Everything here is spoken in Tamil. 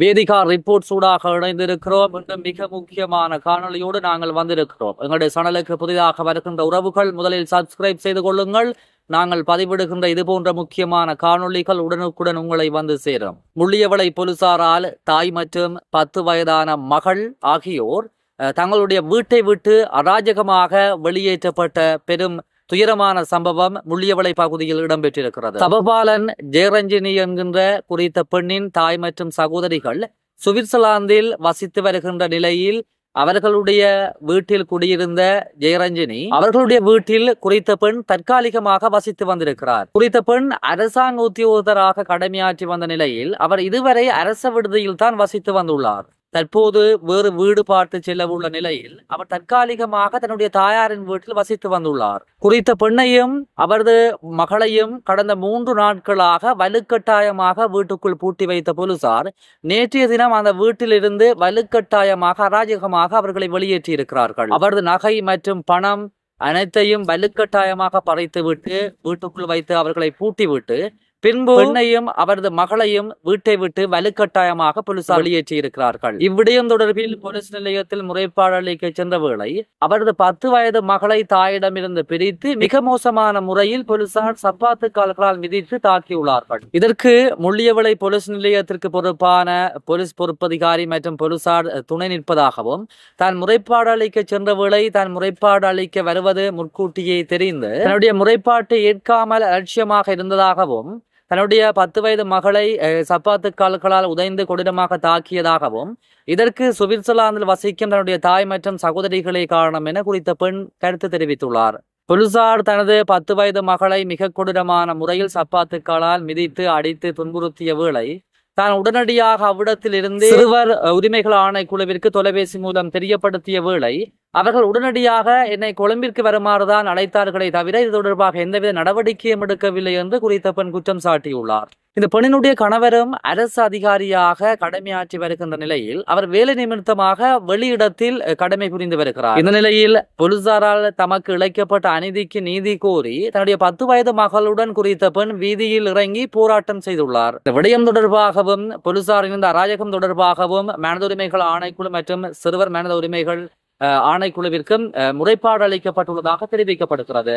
வேதிகா ரிப்போர்ட் சூடாக இணைந்திருக்கிறோம். இன்னும் மிக முக்கியமான காணொளியோடு நாங்கள் வந்திருக்கிறோம். எங்களுடைய சேனலுக்கு புதிதாக வருகின்ற உறவுகள் முதலில் சப்ஸ்கிரைப் செய்து கொள்ளுங்கள். நாங்கள் பதிவிடுகின்ற இது போன்ற முக்கியமான காணொளிகள் உடனுக்குடன் உங்களை வந்து சேரும். முள்ளியவளை போலீசாரால் தாய் மற்றும் பத்து வயதான மகள் ஆகியோர் தங்களுடைய வீட்டை விட்டு அராஜகமாக வெளியேற்றப்பட்ட பெரும் துயரமான சம்பவம் முள்ளியவளை பகுதியில் இடம்பெற்றிருக்கிறது. சபபாலன் ஜெயரஞ்சினி என்கின்ற குறித்த பெண்ணின் தாய் மற்றும் சகோதரிகள் சுவிட்சர்லாந்தில் வசித்து வருகின்ற நிலையில் அவர்களுடைய வீட்டில் குடியிருந்த ஜெயரஞ்சினி அவர்களுடைய வீட்டில் குறித்த பெண் தற்காலிகமாக வசித்து வந்திருக்கிறார். குறித்த பெண் அரசாங்க உத்தியோகத்தராக கடமையாற்றி வந்த நிலையில் அவர் இதுவரை அரச விடுதியில் தான் வசித்து வந்துள்ளார். தற்போது வேறு வீடு பார்த்து செல்ல உள்ள நிலையில் அவர் தற்காலிகமாக தன்னுடைய தாயாரின் வீட்டில் வசித்து வந்துள்ளார். குறித்த பெண்ணையும் அவரது மகளையும் கடந்த மூன்று நாட்களாக வலுக்கட்டாயமாக வீட்டுக்குள் பூட்டி வைத்த போலீசார் நேற்றைய தினம் அந்த வீட்டிலிருந்து வலுக்கட்டாயமாக அராஜகமாக அவர்களை வெளியேற்றி இருக்கிறார்கள் அவரது நகை மற்றும் பணம் அனைத்தையும் வலுக்கட்டாயமாக பறைத்துவிட்டு வீட்டுக்குள் வைத்து அவர்களை பூட்டிவிட்டு பின்பு பெண்ணையும் அவரது மகளையும் வீட்டை விட்டு வலுக்கட்டாயமாக போலீசார் வெளியேற்றி இருக்கிறார்கள் இவ்விடயம் தொடர்பில் போலீஸ் நிலையத்தில் முறைப்பாடு அளிக்க சென்ற வேளை அவரது பத்து வயது மகளை தாயிடமிருந்து பிரித்து மிக மோசமான முறையில் போலீசார் சப்பாத்து கால்களால் மிதித்து தாக்கியுள்ளார்கள். இதற்கு முள்ளியவளை போலீஸ் நிலையத்திற்கு பொறுப்பான போலீஸ் பொறுப்பதிகாரி மற்றும் போலீசார் துணை நிற்பதாகவும் தான் முறைப்பாடு அளிக்க சென்ற வேளை தான் முறைப்பாடு அளிக்க வருவது முன்கூட்டியே தெரிந்து தன்னுடைய முறைப்பாட்டை ஏற்காமல் அலட்சியமாக இருந்ததாகவும் தன்னுடைய பத்து வயது மகளை சப்பாத்து கால்களால் உதைந்து கொடூரமாக தாக்கியதாகவும் இதற்கு சுவிட்சர்லாந்தில் வசிக்கும் தன்னுடைய தாய் மற்றும் சகோதரிகளே காரணம் என குறித்த பெண் கருத்து தெரிவித்துள்ளார். போலீசார் தனது பத்து வயது மகளை மிக கொடூரமான முறையில் சப்பாத்துக்களால் மிதித்து அடித்து துன்புறுத்திய வேளை தான் உடனடியாக அவ்விடத்தில் இருந்து சிறுவர் உரிமைகள் ஆணைக்குழுவிற்கு தொலைபேசி மூலம் தெரியப்படுத்திய வேளை அவர்கள் உடனடியாக என்னை கொழும்பிற்கு வருமாறுதான் அழைத்தார்களே தவிர இது தொடர்பாக எந்தவித நடவடிக்கையும் எடுக்கவில்லை என்று குறித்த பெண் குற்றம் சாட்டியுள்ளார். இந்த பெண்ணினுடைய கணவரும் அரசு அதிகாரியாக கடமையாற்றி வருகின்ற நிலையில் அவர் வேலை நிமித்தமாக வெளியிடத்தில் கடமை புரிந்து வருகிறார். இந்த நிலையில் போலீசாரால் தமக்கு இழைக்கப்பட்ட அநீதிக்கு நீதி கோரி தன்னுடைய பத்து வயது மகளுடன் குறித்த பெண் வீதியில் இறங்கி போராட்டம் செய்துள்ளார். இந்த விடயம் தொடர்பாகவும் போலீசாரின் இந்த அராஜகம் தொடர்பாகவும் மனித உரிமைகள் ஆணைக்குழு மற்றும் சிறுவர் மனித உரிமைகள் ஆணைக்குழுவிற்கும் முறைப்பாடு அளிக்கப்பட்டுள்ளதாக தெரிவிக்கப்படுகிறது.